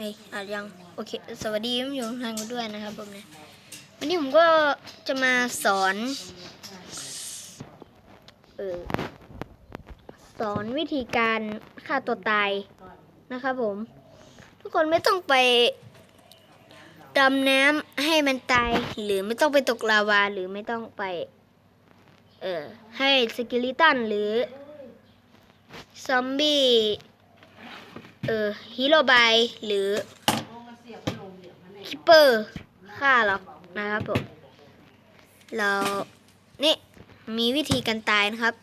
เฮ้ยอาจยังโอเค สวัสดีผู้ชมทางกันด้วยนะครับผมเนี่ยวันนี้ผมก็จะมาสอนเออสอนวิธีการฆ่าตัวตายนะครับผม ทุกคนไม่ต้องไปดำน้ำให้มันตาย หรือไม่ต้องไปตกลาวาหรือไม่ต้องไป เออให้สกิลิตันหรือซอมบี้ เออฮีโร่บายหรือคิปเปอร์ฆ่าหรอกนะครับผมเรานี่มีวิธีการตายนะครับ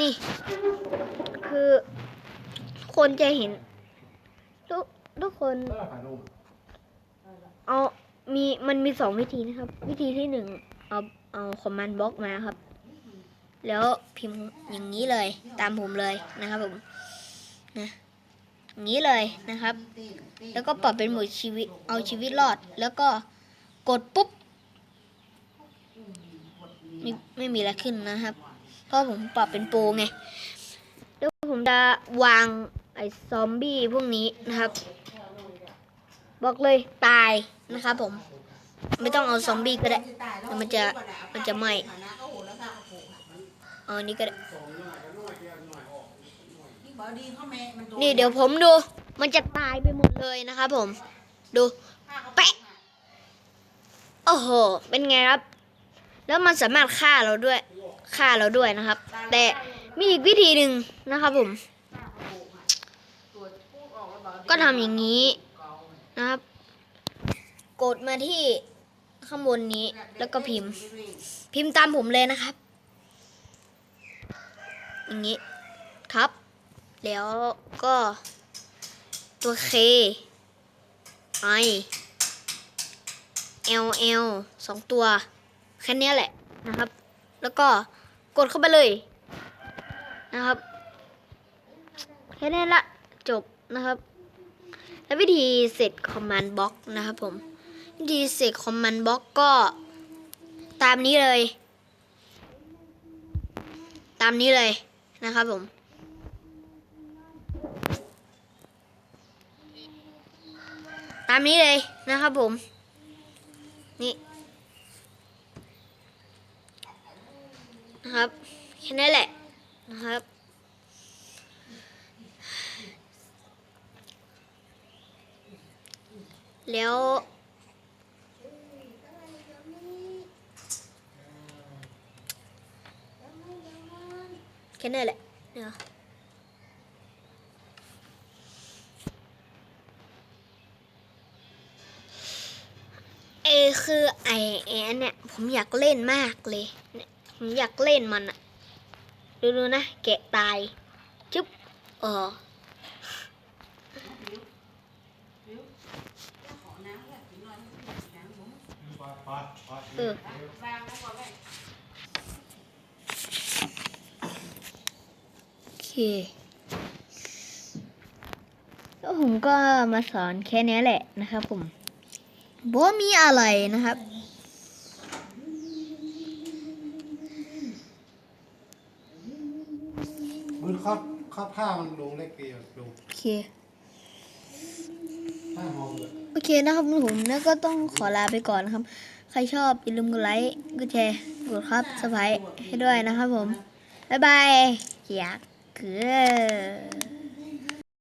นี่ คือ คนจะเห็น ทุกทุกคนเอามีมันมีสองวิธีนะครับ วิธีที่หนึ่งเอาเอาคอมมานด์บล็อกมาครับ แล้วพิมพ์อย่างนี้เลยตามผมเลยนะครับผม นะอย่างนี้เลยนะครับ แล้วก็ปรับเป็นหมดชีวิต เอาชีวิตรอด แล้วก็กดปุ๊บไม่ไม่มีอะไรขึ้นนะครับ เพราะผมปรับเป็นโปรไง แล้วผมจะวางไอ้ซอมบี้พวกนี้นะครับ บอกเลยตายนะครับผม ไม่ต้องเอาซอมบี้ก็ได้แต่มันจะมันจะไหมเอานนี้ก็ได้ นี่เดี๋ยวผมดู มันจะตายไปหมดเลยนะครับผม ดู แปะ โอ้โห เป็นไงครับ แล้วมันสามารถฆ่าเราด้วย ฆ่าเราด้วยนะครับ แต่มีอีกวิธีหนึ่งนะครับผม ก็ทำอย่างนี้นะครับ กดมาที่ข้างบนนี้ แล้วก็พิมพ์ พิมพ์ตามผมเลยนะครับ อย่างนี้ ครับ แล้วก็ตัว K I L L สองตัว แค่นี้แหละนะครับ แล้วก็กดเข้าไปเลยนะครับ แค่นี้ละจบนะครับ แล้ววิธีเสร็จคอมมานด์บล็อกนะครับผม วิธีเสร็จคอมมานด์บล็อกก็ตามนี้เลย ตามนี้เลยนะครับผม ตามนี้เลยนะครับผม นี่นะครับแค่นี้นแหละนะครับ แล้วแค่นี้นแหละเดี๋ยว คือไอแอนเนี่ย ผมอยากเล่นมากเลย เนี่ย ผมอยากเล่นมันอะดูดูๆนะ แกะตาย จุ๊บอ๋อเออโอเค แล้วผมก็มาสอนแค่นี้แหละนะครับผม บ่มีอะไรนะครับมันเข้าเข้าผ้ามันลงเล็กเดียวลงโอเค ผ้าหอมเลยโอเคนะครับผมแล้วก็ต้องขอลาไปก่อนนะครับ ใครชอบอย่าลืมกดไลค์ กดแชร์ กดครับสไครต์ให้ด้วยนะครับผม บ๊ายบายอยากเกือ